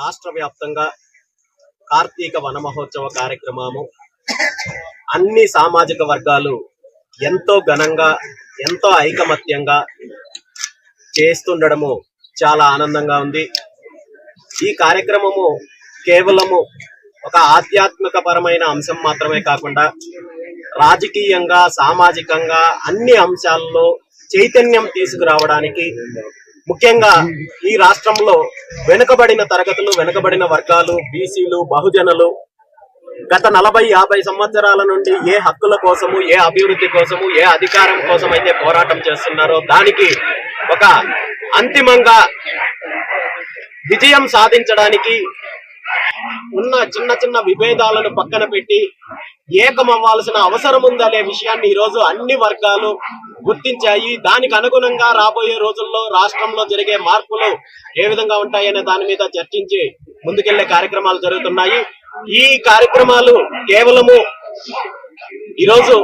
రాష్ట్ర వ్యాప్తంగా కార్తీక వన మహోత్సవ కార్యక్రమము. అన్ని సామాజిక వర్గాలు ఎంతో ఘనంగా ఎంతో ఐకమత్యంగా చేస్తుండడము చాలా ఆనందంగా ఉంది. ఈ కార్యక్రమము కేవలము ఒక ఆధ్యాత్మిక పరమైన అంశం మాత్రమే కాకుండా రాజకీయంగా సామాజికంగా అన్ని అంశాల్లో చైతన్యం తీసుకురావడానికి ముఖ్యంగా ఈ రాష్ట్రంలో వెనుకబడిన తరగతులు వెనుకబడిన వర్గాలు బీసీలు బహుజనులు గత నలభై యాభై సంవత్సరాల నుండి ఏ హక్కుల కోసము ఏ అభివృద్ధి కోసము ఏ అధికారం కోసం అయితే పోరాటం చేస్తున్నారో దానికి ఒక అంతిమంగా విజయం సాధించడానికి ఉన్న చిన్న చిన్న విభేదాలను పక్కన పెట్టి ఏకమవ్వాల్సిన అవసరం ఉందనే విషయాన్ని ఈ రోజు అన్ని వర్గాలు గుర్తించాయి. దానికి అనుగుణంగా రాబోయే రోజుల్లో రాష్ట్రంలో జరిగే మార్పులు ఏ విధంగా ఉంటాయనే దాని మీద చర్చించి ముందుకెళ్ళే కార్యక్రమాలు జరుగుతున్నాయి. ఈ కార్యక్రమాలు కేవలము ఈరోజు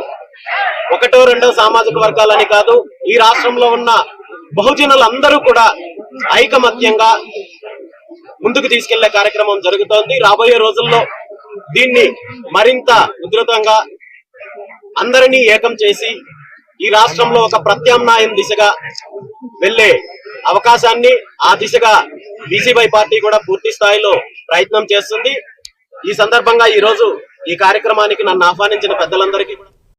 ఒకటో రెండో సామాజిక వర్గాలని కాదు ఈ రాష్ట్రంలో ఉన్న బహుజనులందరూ కూడా ఐకమత్యంగా ముందుకు తీసుకెళ్ళే కార్యక్రమం జరుగుతోంది. రాబోయే రోజుల్లో దీన్ని మరింత ఉధృతంగా అందరినీ ఏకం చేసి ఈ రాష్ట్రంలో ఒక ప్రత్యామ్నాయం దిశగా వెళ్ళే అవకాశాన్ని ఆ దిశగా బీసీబై పార్టీ కూడా పూర్తి స్థాయిలో ప్రయత్నం చేస్తుంది. ఈ సందర్భంగా ఈ రోజు ఈ కార్యక్రమానికి నన్ను ఆహ్వానించిన పెద్దలందరికీ కూడా